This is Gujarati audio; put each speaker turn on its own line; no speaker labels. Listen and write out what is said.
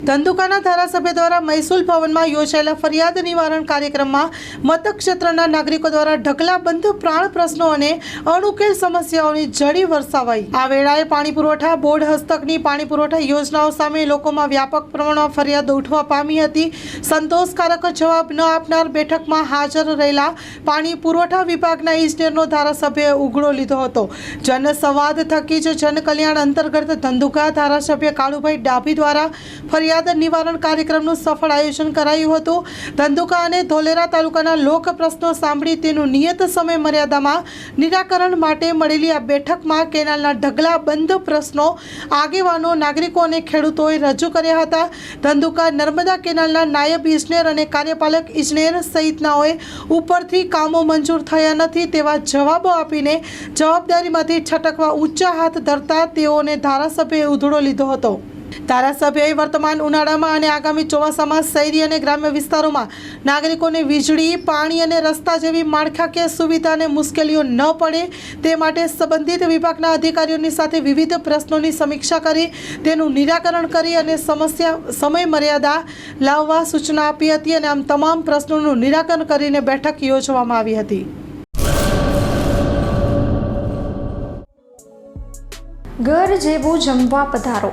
ધંધુકાના ધારાસભ્ય દ્વારા મહેસૂલ ભવનમાં યોજાયેલા ફરિયાદ નિવારણ કાર્યક્રમમાં મતક્ષેત્રના નાગરિકો દ્વારા ઢગલાબંધ પ્રાણ પ્રશ્નો અને અણુકેલ સમસ્યાઓની જડી વરસાવાઈ. આ વેળાએ પાણી પુરવઠા બોર્ડ હસ્તકની પાણી પુરવઠા યોજનાઓ સામે લોકોમાં વ્યાપક પ્રમાણમાં ફરિયાદો ઉઠવા પામી હતી. સંતોષકારક જવાબ ન આપનાર બેઠકમાં હાજર રહેલા પાણી પુરવઠા વિભાગના ઇજનેરનો ધારાસભ્યએ ઉઘડો લીધો હતો. જનસંવાદ થકી જ જનકલ્યાણ અંતર્ગત ધંધુકા ધારાસભ્ય કાળુભાઈ ડાભી દ્વારા ફરિયાદ નિવારણ કાર્યક્રમનું સફળ આયોજન કરાયું હતું. ધંધુકા અને ધોલેરા તાલુકાના લોક પ્રશ્નો સાંભળી તેનું નિયત સમય મર્યાદામાં નિરાકરણ માટે મળેલી આ બેઠકમાં કેનાલના ઢગલા બંધ પ્રશ્નો આગેવાનો, નાગરિકો અને ખેડૂતોએ રજૂ કર્યા હતા. ધંધુકા, નર્મદા કેનાલના નાયબ ઇજનેર અને કાર્યપાલક ઇજનેર સહિતનાઓએ ઉપરથી કામો મંજૂર થયા નથી તેવા જવાબો આપીને જવાબદારીમાંથી છટકવા ઊંચા હાથ ધરતા તેઓને ધારાસભ્યએ ઉધડો લીધો હતો. ધારાસભ્યએ વર્તમાન ઉનાળામાં અને આગામી ચોમાસામાં શહેરી અને ગ્રામ્ય વિસ્તારોમાં નાગરિકોને વીજળી, પાણી અને રસ્તા જેવી માળખાકીય સુવિધાને મુશ્કેલીઓ ન પડે તે માટે સંબંધિત વિભાગના અધિકારીઓની સાથે વિવિધ પ્રશ્નોની સમીક્ષા કરી તેનું નિરાકરણ કરી અને સમસ્યા સમય મર્યાદા લાવવા સૂચના આપી હતી અને આમ તમામ પ્રશ્નોનું નિરાકરણ કરીને બેઠક યોજવામાં આવી હતી.
ઘર જેવું જમવા પધારો.